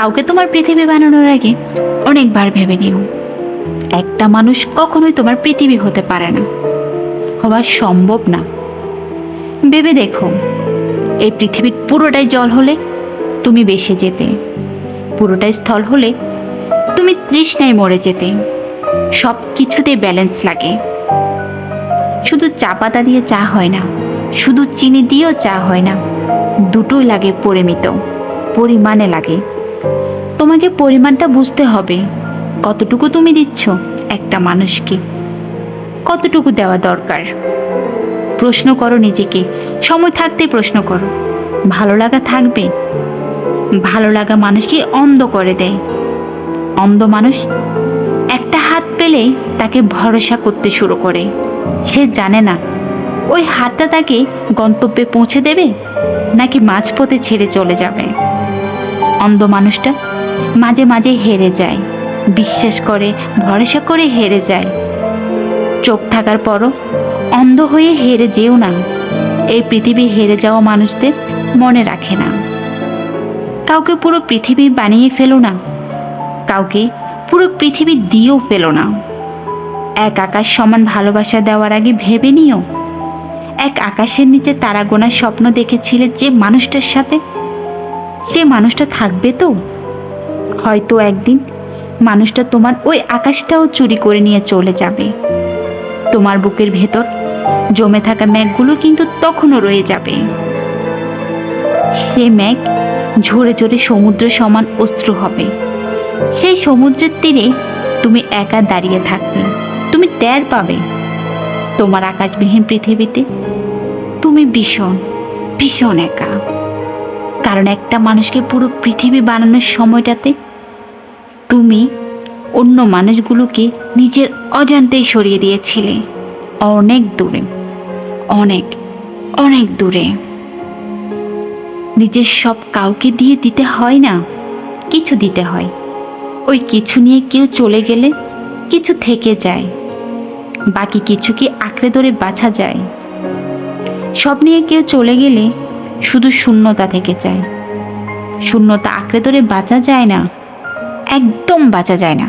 কাউকে তোমার পৃথিবী বানানোর আগে অনেকবার ভেবে নিও। একটা মানুষ কখনোই তোমার পৃথিবী হতে পারে না। হওয়া সম্ভব না। ভেবে দেখো, এই পৃথিবীর পুরোটাই জল হলে তুমি বেসে যেতে। পুরোটাই স্থল হলে তুমি তৃষ্ণায় মরে যেতে। সব কিছুতে ব্যালেন্স লাগে। শুধু চা পাতা দিয়ে চা হয় না, শুধু চিনি দিয়েও চা হয় না। দুটোই লাগে পরিমিত, পরিমাণে লাগে। তোমাকে পরিমাণটা বুঝতে হবে। কতটুকু তুমি দিচ্ছ একটা মানুষকে? কতটুকু দেওয়া দরকার? প্রশ্ন করো নিজেকে। সময় থাকতে প্রশ্ন করো। ভালো লাগা থাকবে? ভালো লাগা মানুষকে অন্ধ করে দেয়। অন্ধ মানুষ একটা হাত পেলে তাকে ভরসা করতে শুরু করে। সে জানে না, ওই হাতটা তাকে গন্তব্যে পৌঁছে দেবে নাকি মাঝপথে ছেড়ে চলে যাবে। অন্ধ মানুষটা মাঝে মাঝে হেরে যায়। বিশ্বাস করে, ভরসা করে হেরে যায়। চোখ থাকার পরও অন্ধ হয়ে হেরে যেও না। এই পৃথিবী হেরে যাওয়া মানুষদের মনে রাখে না। কাউকে পুরো পৃথিবী বানিয়ে ফেলো না। কাউকে পুরো পৃথিবী দিয়েও ফেলো না। এক আকাশ সমান ভালোবাসা দেওয়ার আগে ভেবে নিও। এক আকাশের নিচে তারা গোনার স্বপ্ন দেখেছিলে যে মানুষটার সাথে সে মানুষটা থাকবে তো? হয়তো একদিন মানুষটা তোমার ওই আকাশটাও চুরি করে নিয়ে চলে যাবে। তোমার বুকের ভেতর জমে থাকা ম্যাগগুলো কিন্তু তখনও রয়ে যাবে। সে ম্যাগ ঝরে ঝরে সমুদ্র সমান অস্ত্র হবে। সেই সমুদ্রের তীরে তুমি একা দাঁড়িয়ে থাকবে। তুমি টের পাবে। তোমার আকাশবিহীন পৃথিবীতে তুমি ভীষণ ভীষণ একা। কারণ একটা মানুষকে পুরো পৃথিবী বানানোর সময়টাতে তুমি অন্য মানুষগুলোকে নিজের অজান্তেই সরিয়ে দিয়েছিলে। অনেক দূরে, অনেক অনেক দূরে। নিজের সব কাউকে দিয়ে দিতে হয় না, কিছু দিতে হয়। ওই কিছু নিয়ে কেউ চলে গেলে কিছু থেকে যায়, বাকি কিছুকে আঁকড়ে ধরে বাছা যায়। সব নিয়ে কেউ চলে গেলে শুধু শূন্যতা থেকে যায় শূন্যতা আঁকড়ে ধরে বাঁচা যায় না একদম বাঁচা যায় না।